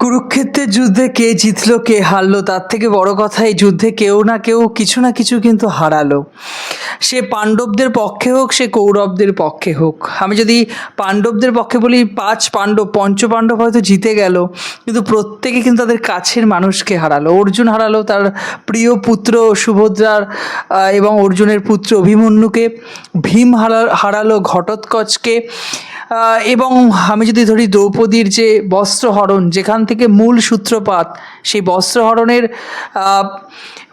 কুরুক্ষেত্রের যুদ্ধে কে জিতলো, কে হারলো, তার থেকে বড় কথা এই যুদ্ধে কেউ না কেউ কিছু না কিছু কিন্তু হারালো। সে পাণ্ডবদের পক্ষে হোক, সে কৌরবদের পক্ষে হোক। আমি যদি পাণ্ডবদের পক্ষে বলি, পাঁচ পাণ্ডব পঞ্চ পাণ্ডব হয়তো জিতে গেল, কিন্তু প্রত্যেকে কিন্তু তাদের কাছের মানুষকে হারালো। অর্জুন হারালো তার প্রিয় পুত্র সুভদ্রার এবং অর্জুনের পুত্র অভিমন্যুকে। ভীম হারা, হারালো ঘটোৎকচকে। এবং আমি যদি ধরি দ্রৌপদীর যে বস্ত্রহরণ, যেখান থেকে মূল সূত্রপাত, সেই বস্ত্রহরণের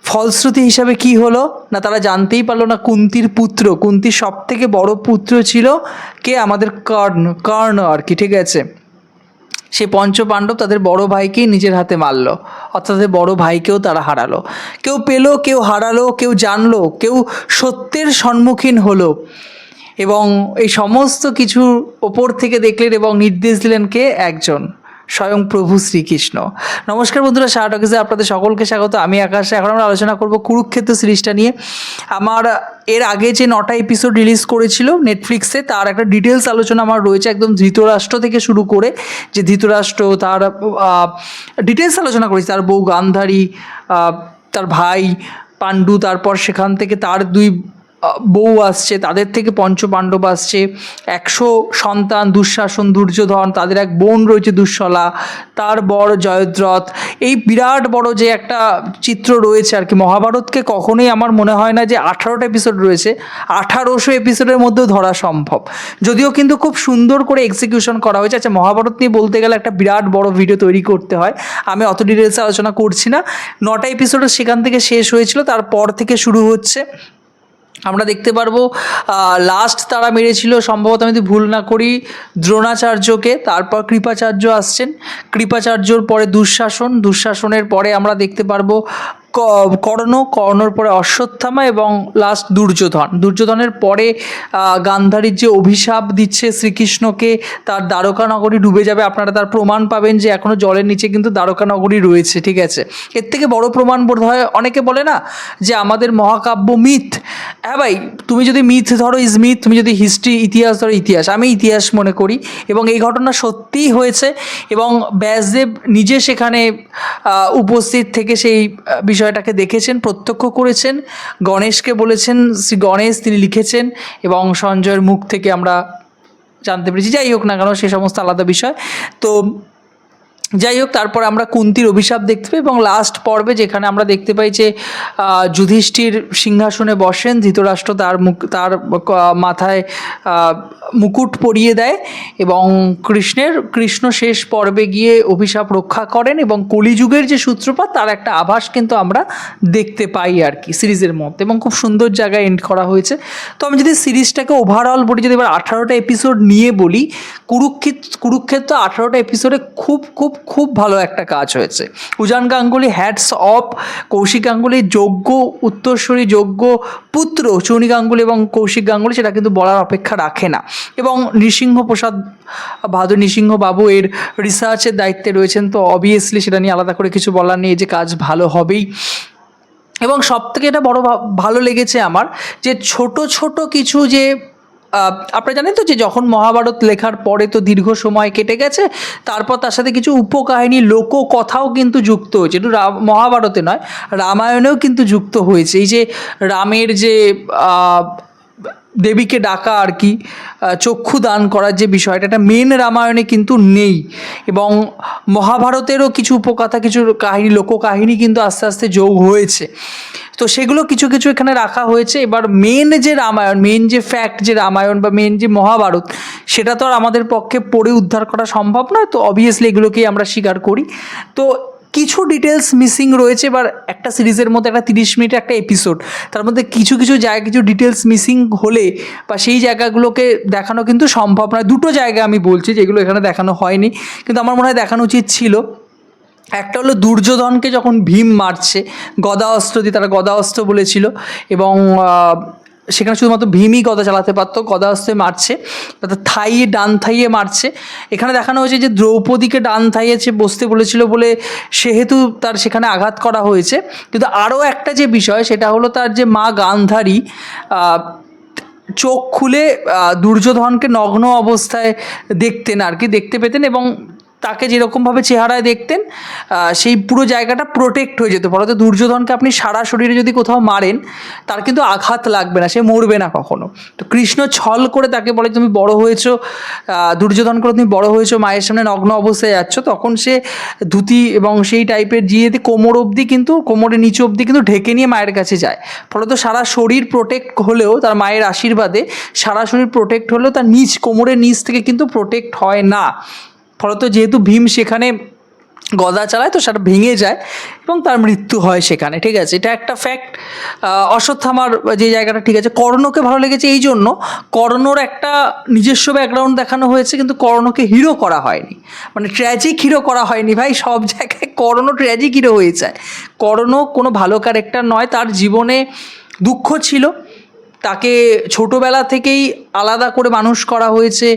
ফলশ্রুতি হিসাবে কি হলো? না, তারা জানতেই পারল না কুন্তির পুত্র। কুন্তির সব থেকে বড় পুত্র ছিল কে? আমাদের কর্ণ কর্ণ আর কি, ঠিক আছে? সে পঞ্চ পাণ্ডব তাদের বড় ভাইকেই নিজের হাতে মারলো, অর্থাৎ বড় ভাইকেও তারা হারালো। কেউ পেল, কেউ হারালো, কেউ জানলো, কেউ সত্যের সম্মুখীন হলো। এবং এই সমস্ত কিছুর ওপর থেকে দেখলেন এবং নির্দেশ দিলেন কে? একজন, স্বয়ং প্রভু শ্রীকৃষ্ণ। নমস্কার বন্ধুরা শাহ টকিজে আপনাদের সকলকে স্বাগত। আমি আকাশে, এখন আমরা আলোচনা করব কুরুক্ষেত্র সিরিজটা নিয়ে। আমার, এর আগে যে নটা এপিসোড রিলিজ করেছিল নেটফ্লিক্সে তার একটা ডিটেলস আলোচনা আমার রয়েছে একদম ধৃতরাষ্ট্র থেকে শুরু করে, যে ধৃতরাষ্ট্র তার ডিটেলস আলোচনা করেছি। তার বউ গান্ধারী তার ভাই পাণ্ডু, তারপর সেখান থেকে তার দুই বউ আসছে, তাদের থেকে পঞ্চপাণ্ডব আসছে, একশো সন্তান, দুঃশাসন, দুর্যোধন, তাদের এক বোন রয়েছে দুঃশলা, তার বড় জয়দ্রথ। এই বিরাট বড় যে একটা চিত্র রয়েছে আর কি, মহাভারতকে কখনোই আমার মনে হয় না যে আঠারোটা এপিসোড রয়েছে, আঠারোশো এপিসোডের মধ্যেও ধরা সম্ভব। যদিও কিন্তু খুব সুন্দর করে এক্সিকিউশন করা হয়েছে। আচ্ছা মহাভারত নিয়ে বলতে গেলে একটা বিরাট বড় ভিডিও তৈরি করতে হয়। আমি অত ডিটেলসে আলোচনা করছি না। নটা এপিসোড সেখান থেকে শেষ হয়েছিল, তারপর থেকে শুরু হচ্ছে। আমরা দেখতে পারব লাস্ট তারা মেরেছিল, সম্ভবত আমি যদি ভুল না করি, দ্রোণাচার্যকে, তারপর কৃপাচার্য আসছেন। কৃপাচার্যর পরে দুঃশাসন, দুঃশাসনের পরে আমরা দেখতে পারব কর্ণ কর্ণর পরে অশ্বত্থামা এবং লাস্ট দুর্যোধন। দুর্যোধনের পরে গান্ধারীর যে অভিশাপ দিচ্ছে শ্রীকৃষ্ণকে তার দ্বারকা নগরী ডুবে যাবে। আপনারা তার প্রমাণ পাবেন যে এখনও জলের নিচে কিন্তু দ্বারকা নগরী রয়েছে ঠিক আছে? এর থেকে বড় প্রমাণ বোধ হয় অনেকে বলে না যে আমাদের মহাকাব্য মিথ। হ্যাঁ ভাই তুমি যদি মিথ ধরো ইজ মিথ তুমি যদি হিস্ট্রি ইতিহাস ধরো ইতিহাস। আমি ইতিহাস মনে করি এবং এই ঘটনা সত্যিই হয়েছে এবং ব্যাসদেব নিজে সেখানে উপস্থিত থেকে সেই আহ, বিষয়টাকে দেখেছেন, প্রত্যক্ষ করেছেন। গণেশকে বলেছেন, শ্রী গণেশ তিনি লিখেছেন এবং সঞ্জয়ের মুখ থেকে আমরা জানতে পেরেছি। যাই হোক না কেন, সে সমস্ত আলাদা বিষয়। তো যাই হোক, তারপর আমরা কুন্তির অভিশাপ দেখতে পাই এবং লাস্ট পর্বে যেখানে আমরা দেখতে পাই যে যুধিষ্ঠির সিংহাসনে বসেন, ধৃতরাষ্ট্র তার মুখ তার মাথায় মুকুট পরিয়ে দেয় এবং কৃষ্ণের, কৃষ্ণ শেষ পর্বে গিয়ে অভিশাপ রক্ষা করেন এবং কলিযুগের যে সূত্রপাত, তার একটা আভাস কিন্তু আমরা দেখতে পাই আর কি, সিরিজের মধ্যে এবং খুব সুন্দর জায়গায় এন্ড করা হয়েছে। তো আমি যদি সিরিজটাকে ওভারঅল বলি, যদি এবার আঠারোটা এপিসোড নিয়ে বলি কুরুক্ষেত্র কুরুক্ষেত্র আঠারোটা এপিসোডে খুব খুব খুব ভালো একটা কাজ হয়েছে। উজান গাঙ্গুলি হ্যাটস অফ কৌশিক গাঙ্গুলির যোগ্য উত্তরস্বরী যোগ্য পুত্র চৌনি গাঙ্গুলি এবং কৌশিক গাঙ্গুলি, সেটা কিন্তু বলার অপেক্ষা রাখে না। এবং নৃসিংহ প্রসাদ ভাদু নৃসিংহ বাবু এর রিসার্চের দায়িত্বে রয়েছেন, তো অবভিয়াসলি সেটা নিয়ে আলাদা করে কিছু বলার নেই, যে কাজ ভালো হবেই। এবং সব থেকে এটা বড় ভালো লেগেছে আমার, যে ছোট ছোট কিছু যে আপনারা জানেন তো যে যখন মহাভারত লেখার পরে তো দীর্ঘ সময় কেটে গেছে, তারপর তার সাথে কিছু উপকাহিনী লোককথাও কিন্তু যুক্ত হয়েছে। একটু মহাভারতে নয়, রামায়ণেও কিন্তু যুক্ত হয়েছে। এই যে রামের যে দেবীকে ডাকা আর কি চক্ষু দান করার যে বিষয়টা, এটা মেন রামায়ণে কিন্তু নেই। এবং মহাভারতেরও কিছু উপকথা, কিছু কাহিনী, লোককাহিনী কিন্তু আস্তে আস্তে যোগ হয়েছে। তো সেগুলো কিছু কিছু এখানে রাখা হয়েছে। এবার মেন যে রামায়ণ মেন যে ফ্যাক্ট যে রামায়ণ বা মেন যে মহাভারত, সেটা তো আর আমাদের পক্ষে পড়ে উদ্ধার করা সম্ভব নয়। তো অবভিয়াসলি এগুলোকেই আমরা স্বীকার করি। তো কিছু ডিটেলস মিসিং রয়েছে। এবার একটা সিরিজের মধ্যে একটা তিরিশ মিনিটের একটা এপিসোড তার মধ্যে কিছু কিছু জায়গা কিছু ডিটেলস মিসিং হলে বা সেই জায়গাগুলোকে দেখানো কিন্তু সম্ভব নয়। দুটো জায়গা আমি বলছি যেগুলো এখানে দেখানো হয়নি। কিন্তু আমার মনে হয় দেখানো উচিত ছিল। একটা হলো দুর্যোধনকে যখন ভীম মারছে গদা অস্ত্র দিয়ে তারা গদা অস্ত্র বলেছিল এবং সেখানে শুধুমাত্র ভীমই গদা চালাতে পারতো গদা অস্ত্রে মারছে অর্থাৎ থাইয়ে, ডান থাইয়ে মারছে। এখানে দেখানো হয়েছে যে দ্রৌপদীকে ডান থাইয়েছে বসতে বলেছিল বলে সেহেতু তার সেখানে আঘাত করা হয়েছে। কিন্তু আরও একটা যে বিষয়, সেটা হলো তার যে মা গান্ধারী চোখ খুলে দুর্যোধনকে নগ্ন অবস্থায় দেখতেন আর কি, দেখতে পেতেন এবং তাকে যেরকমভাবে চেহারায় দেখতেন সেই পুরো জায়গাটা প্রোটেক্ট হয়ে যেত। ফলত দুর্যোধনকে আপনি সারা শরীরে যদি কোথাও মারেন, তার কিন্তু আঘাত লাগবে না, সে মরবে না কখনো। তো কৃষ্ণ ছল করে তাকে বলে, তুমি বড় হয়েছো দুর্যোধন করে তুমি বড় হয়েছো, মায়ের সামনে নগ্ন অবস্থায় যাচ্ছ। তখন সে ধুতি এবং সেই টাইপের জিয়েতে কোমর অবধি কিন্তু, কোমরের নিচে অবধি কিন্তু ঢেকে নিয়ে মায়ের কাছে যায়। ফলত সারা শরীর প্রোটেক্ট হলেও, তার মায়ের আশীর্বাদে সারা শরীর প্রোটেক্ট হলেও তার নিচ, কোমরের নিচ থেকে কিন্তু প্রোটেক্ট হয় না। ফলত যেহেতু ভীম সেখানে গদা চালায়, তো সেটা ভেঙে যায় এবং তার মৃত্যু হয় সেখানে, ঠিক আছে? এটা একটা ফ্যাক্ট অশ্বত্থামার যে জায়গাটা, ঠিক আছে? কর্ণকে ভালো লেগেছে এই জন্য কর্ণর একটা নিজস্ব ব্যাকগ্রাউন্ড দেখানো হয়েছে, কিন্তু কর্ণকে হিরো করা হয়নি। মানে ট্র্যাজিক হিরো করা হয়নি ভাই, সব জায়গায় কর্ণ ট্র্যাজিক হিরো হয়ে যায় কর্ণ কোনো ভালো ক্যারেক্টার নয়, তার জীবনে দুঃখ ছিল তাকে ছোটবেলা থেকেই আলাদা করে মানুষ করা হয়েছে,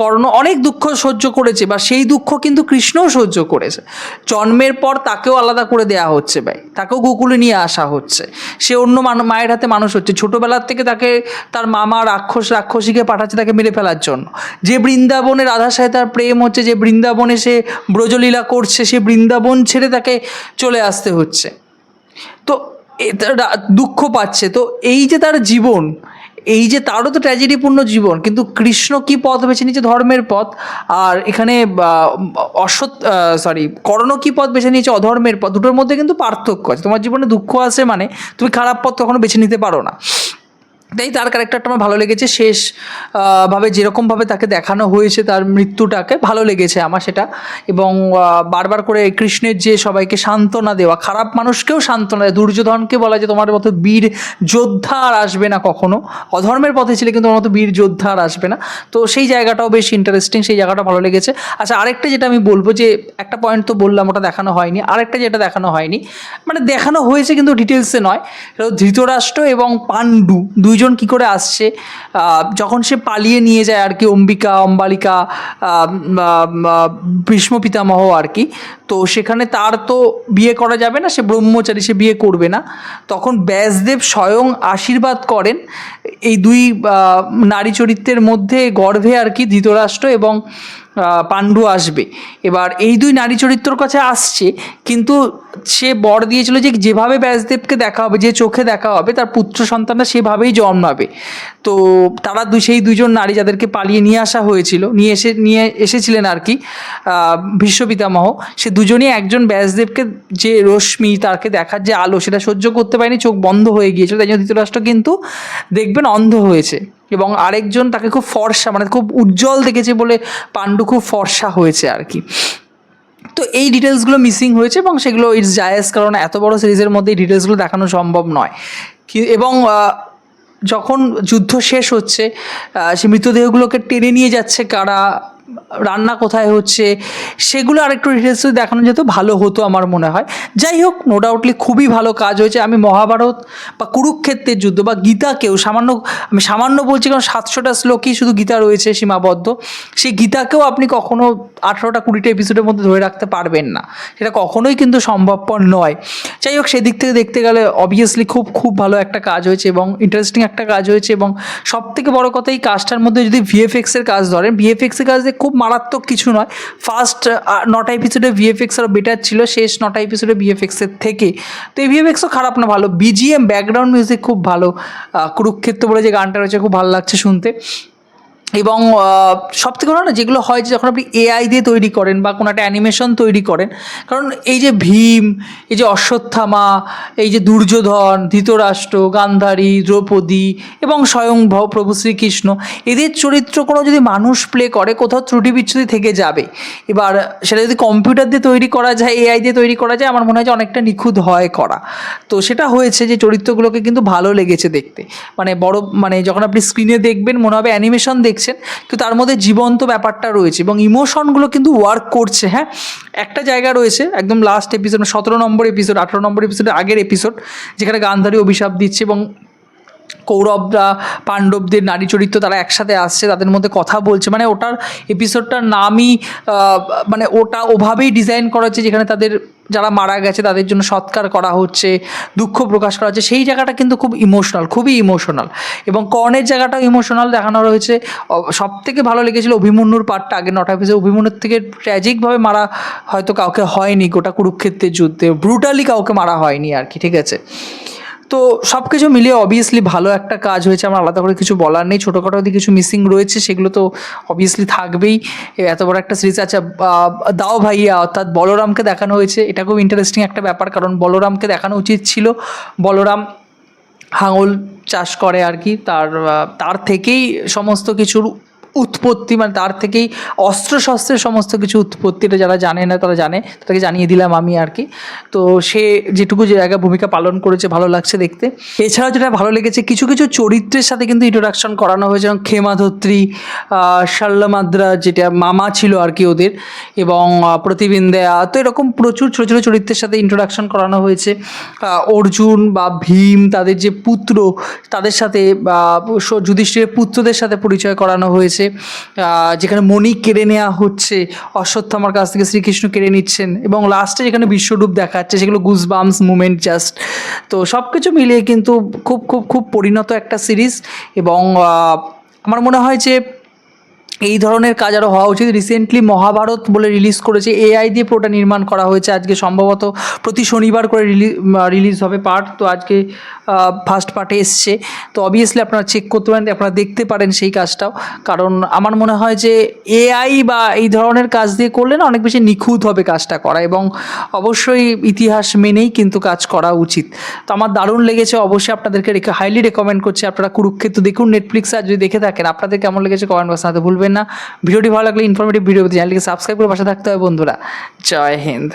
কর্ণ অনেক দুঃখ সহ্য করেছে বা সেই দুঃখ কিন্তু কৃষ্ণও সহ্য করেছে। জন্মের পর তাকেও আলাদা করে দেয়া হচ্ছে ভাই, তাকেও গোকুলে নিয়ে আসা হচ্ছে। সে অন্য মায়ের হাতে মানুষ হচ্ছে। ছোটোবেলার থেকে তাকে তার মামা রাক্ষস রাক্ষসীকে পাঠাচ্ছে তাকে মেরে ফেলার জন্য। যে বৃন্দাবনে রাধার সাথে তার প্রেম হচ্ছে, যে বৃন্দাবনে সে ব্রজলীলা করছে, সে বৃন্দাবন ছেড়ে তাকে চলে আসতে হচ্ছে। তো দুঃখ পাচ্ছে। তো এই যে তার জীবন, এই যে তারও তো ট্র্যাজেডিপূর্ণ জীবন, কিন্তু কৃষ্ণ কি পথ বেছে নিয়েছে? ধর্মের পথ। আর এখানে অসৎ সরি করণ কি পথ বেছে নিয়েছে? অধর্মের পথ। দুটোর মধ্যে কিন্তু পার্থক্য আছে। তোমার জীবনে দুঃখ আছে মানে তুমি খারাপ পথ কখনো বেছে নিতে পারো না। তাই তার ক্যারেক্টারটা আমার ভালো লেগেছে। শেষ ভাবে যেরকমভাবে তাকে দেখানো হয়েছে তার মৃত্যুটাকে ভালো লেগেছে আমার সেটা। এবং বারবার করে কৃষ্ণের যে সবাইকে সান্ত্বনা দেওয়া, খারাপ মানুষকেও সান্ত্বনা দেয় দুর্যোধনকে বলা যে তোমার মতো বীর যোদ্ধা আর আসবে না কখনো। অধর্মের পথে ছিল কিন্তু তোমার মতো বীর যোদ্ধা আর আসবে না। তো সেই জায়গাটাও বেশ ইন্টারেস্টিং সেই জায়গাটা ভালো লেগেছে। আচ্ছা আরেকটা যেটা আমি বলব যে, একটা পয়েন্ট তো বললাম, ওটা দেখানো হয়নি। আরেকটা যেটা দেখানো হয়নি মানে দেখানো হয়েছে কিন্তু ডিটেলসে নয়। ধৃতরাষ্ট্র এবং পাণ্ডু দুইজন কি করে আসছে? যখন সে পালিয়ে নিয়ে যায় আর কি অম্বিকা, অম্বালিকা ভীষ্ম পিতামহ আর কি, তো সেখানে তার তো বিয়ে করা যাবে না, সে ব্রহ্মচারী, সে বিয়ে করবে না। তখন ব্যাসদেব স্বয়ং আশীর্বাদ করেন এই দুই নারী চরিত্রের মধ্যে গর্ভে আর কি ধৃতরাষ্ট্র এবং পাণ্ডু আসবে। এবার এই দুই নারী চরিত্রর কাছে আসছে কিন্তু সে বর দিয়েছিল যে যেভাবে ব্যাসদেবকে দেখা হবে যে চোখে দেখা হবে তার পুত্র সন্তানটা সেভাবেই জন্মাবে। তো তারা দুই সেই দুজন নারী যাদেরকে পালিয়ে নিয়ে আসা হয়েছিল নিয়ে এসে নিয়ে এসেছিলেন আর কি আহ, ভীষ্ম পিতামহ সে দুজনই একজন ব্যাসদেবকে যে রশ্মি তাকে দেখার যে আলো সেটা সহ্য করতে পারেনি চোখ বন্ধ হয়ে গিয়েছিল তাই জন্য ধৃতরাষ্ট্র কিন্তু দেখবেন অন্ধ হয়েছে। এবং আরেকজন তাকে খুব ফর্সা মানে খুব উজ্জ্বল দেখেছে বলে পাণ্ডু খুব ফর্সা হয়েছে আর কি। তো এই ডিটেলসগুলো মিসিং হয়েছে এবং সেগুলো ইটস জায়েজ, কারণ এত বড় সিরিজের মধ্যে এই ডিটেলসগুলো দেখানো সম্ভব নয়। কি- এবং যখন যুদ্ধ শেষ হচ্ছে সে মৃতদেহগুলোকে টেনে নিয়ে যাচ্ছে কারা রান্না কোথায় হচ্ছে, সেগুলো আরেকটু ডিটেলস দেখানো যেত, ভালো হতো আমার মনে হয়। যাই হোক নো ডাউটলি খুবই ভালো কাজ হয়েছে। আমি মহাভারত বা কুরুক্ষেত্রের যুদ্ধ বা গীতাকেও সামান্য, আমি সামান্য বলছি কারণ সাতশোটা শ্লোকই শুধু গীতা রয়েছে সীমাবদ্ধ। সেই গীতাকেও আপনি কখনো আঠেরোটা কুড়িটা এপিসোডের মধ্যে ধরে রাখতে পারবেন না। সেটা কখনোই কিন্তু সম্ভবপর নয়। যাই হোক, সেদিক থেকে দেখতে গেলে অবভিয়াসলি খুব খুব ভালো একটা কাজ হয়েছে এবং ইন্টারেস্টিং একটা কাজ হয়েছে এবং সব থেকে বড় কথা এই কাজটার মধ্যে যদি ভিএফএক্সের কাজ ধরেন ভিএফএক্সের কাজ খুব মারাত্মক কিছু নয়। ফার্স্ট নটা এপিসোডে ভিএফএক্স আরও বেটার ছিল, শেষ নটা এপিসোডে ভিএফএক্সের থেকে। তো এই ভিএফএক্সও খারাপ না, ভালো। বিজিএম ব্যাকগ্রাউন্ড মিউজিক খুব ভালো। কুরুক্ষেত্র বলে যে গানটা রয়েছে, খুব ভালো লাগছে শুনতে। এবং সব থেকে বড় না, যেগুলো হয় যে যখন আপনি এআই দিয়ে তৈরি করেন বা কোনো একটা অ্যানিমেশন তৈরি করেন, কারণ এই যে ভীম, এই যে অশ্বত্থামা, এই যে দুর্যোধন, ধৃতরাষ্ট্র, গান্ধারী, দ্রৌপদী এবং স্বয়ং প্রভু শ্রীকৃষ্ণ, এদের চরিত্র কোনো যদি মানুষ প্লে করে, কোথাও ত্রুটি বিচ্ছুতি থেকে যাবে। এবার সেটা যদি কম্পিউটার দিয়ে তৈরি করা যায় এআই দিয়ে তৈরি করা যায়, আমার মনে হয় যে অনেকটা নিখুঁত হয় করা। তো সেটা হয়েছে যে চরিত্রগুলোকে কিন্তু ভালো লেগেছে দেখতে। মানে বড় মানে যখন আপনি স্ক্রিনে দেখবেন, মনে হবে অ্যানিমেশন দেখছেন কিন্তু তার মধ্যে জীবন্ত ব্যাপারটা রয়েছে এবং ইমোশনগুলো কিন্তু ওয়ার্ক করছে হ্যাঁ? একটা জায়গা রয়েছে, একদম লাস্ট এপিসোড সতেরো নম্বর এপিসোড আঠেরো নম্বর এপিসোডের আগের এপিসোড যেখানে গান্ধারী অভিশাপ দিচ্ছে এবং কৌরবরা, পাণ্ডবদের নারী চরিত্র তারা একসাথে আসছে, তাদের মধ্যে কথা বলছে। মানে ওটার এপিসোডটার নামই মানে ওটা ওভাবেই ডিজাইন করা হচ্ছে, যেখানে তাদের যারা মারা গেছে, তাদের জন্য সৎকার করা হচ্ছে, দুঃখ প্রকাশ করা হচ্ছে। সেই জায়গাটা কিন্তু খুব ইমোশনাল খুবই ইমোশনাল এবং কর্ণের জায়গাটাও ইমোশনাল দেখানো হয়েছে সব থেকে ভালো লেগেছিল অভিমন্যুর পার্টটা। আগে নটা এপিসোড অভিমন্যুর থেকে ট্র্যাজিকভাবে মারা হয়তো কাউকে হয়নি, গোটা কুরুক্ষেত্রের যুদ্ধে। ব্রুটালি কাউকে মারা হয়নি আর কি, ঠিক আছে? তো সব কিছু মিলিয়ে অবভিয়াসলি ভালো একটা কাজ হয়েছে আমার আলাদা করে কিছু বলার নেই। ছোটোখাটো যদি কিছু মিসিং রয়েছে সেগুলো তো অবভিয়াসলি থাকবেই। এত বড় একটা সিরিজ আহ, দাও ভাইয়া অর্থাৎ বলরামকে দেখানো হয়েছে। এটা খুব ইন্টারেস্টিং একটা ব্যাপার কারণ বলরামকে দেখানো উচিত ছিল। বলরাম হাঙল চাষ করে আর কি তার তার থেকেই সমস্ত কিছুর উৎপত্তি মানে তার থেকেই অস্ত্র শস্ত্রের সমস্ত কিছু উৎপত্তিটা যারা জানে না তারা জানে তাকে জানিয়ে দিলাম আমি আর কি। তো সে যেটুকু জায়গা ভূমিকা পালন করেছে ভালো লাগছে দেখতে। এছাড়াও যেটা ভালো লেগেছে কিছু কিছু চরিত্রের সাথে কিন্তু ইন্ট্রোডাকশন করানো হয়েছে যেমন ক্ষেমাধত্রী শাল্লামাদ্রা যেটা মামা ছিল আর কি ওদের এবং আহ, প্রতিবিন দেয়া। তো এরকম প্রচুর ছোটো ছোটো চরিত্রের সাথে ইন্ট্রোডাকশন করানো হয়েছে। অর্জুন বা ভীম তাদের যে পুত্র তাদের সাথে বা যুধিষ্ঠিরের পুত্রদের সাথে পরিচয় করানো হয়েছে। আহ, যেখানে মণি কেড়ে নেওয়া হচ্ছে অশ্বত্থামার কাছ থেকে শ্রীকৃষ্ণ কেড়ে নিচ্ছেন এবং লাস্টে যেখানে বিশ্বরূপ দেখাচ্ছে সেগুলো গুজবামস মুমেন্ট জাস্ট তো সব কিছু মিলিয়ে কিন্তু খুব খুব খুব পরিণত একটা সিরিজ এবং আমার মনে হয় যে এই ধরনের কাজ আরও হওয়া উচিত। রিসেন্টলি মহাভারত বলে রিলিজ করেছে। এআই দিয়ে পুরোটা নির্মাণ করা হয়েছে। আজকে সম্ভবত প্রতি শনিবার করে রিলিজ হবে পার্ট তো আজকে ফার্স্ট পার্টে এসছে। তো অবভিয়াসলি আপনারা চেক করতে পারেন, আপনারা দেখতে পারেন সেই কাজটাও। কারণ আমার মনে হয় যে এআই বা এই ধরনের কাজ দিয়ে করলে না অনেক বেশি নিখুঁত হবে কাজটা করা। এবং অবশ্যই ইতিহাস মেনেই কিন্তু কাজ করা উচিত। তো আমার দারুণ লেগেছে। অবশ্যই আপনাদেরকে হাইলি রেকমেন্ড করছি। আপনারা কুরুক্ষেত্র দেখুন। নেটফ্লিক্সে আর যদি দেখে থাকেন, আপনাদের কেমন লেগেছে কমেন্ট বক্সে জানাতে ভুলবেন না। ভিডিওটি ভালো লাগলে ইনফরমেটিভ ভিডিও চ্যানেলটিকে সাবস্ক্রাইব করে পাশে থাকতে হবে বন্ধুরা। জয় হিন্দ।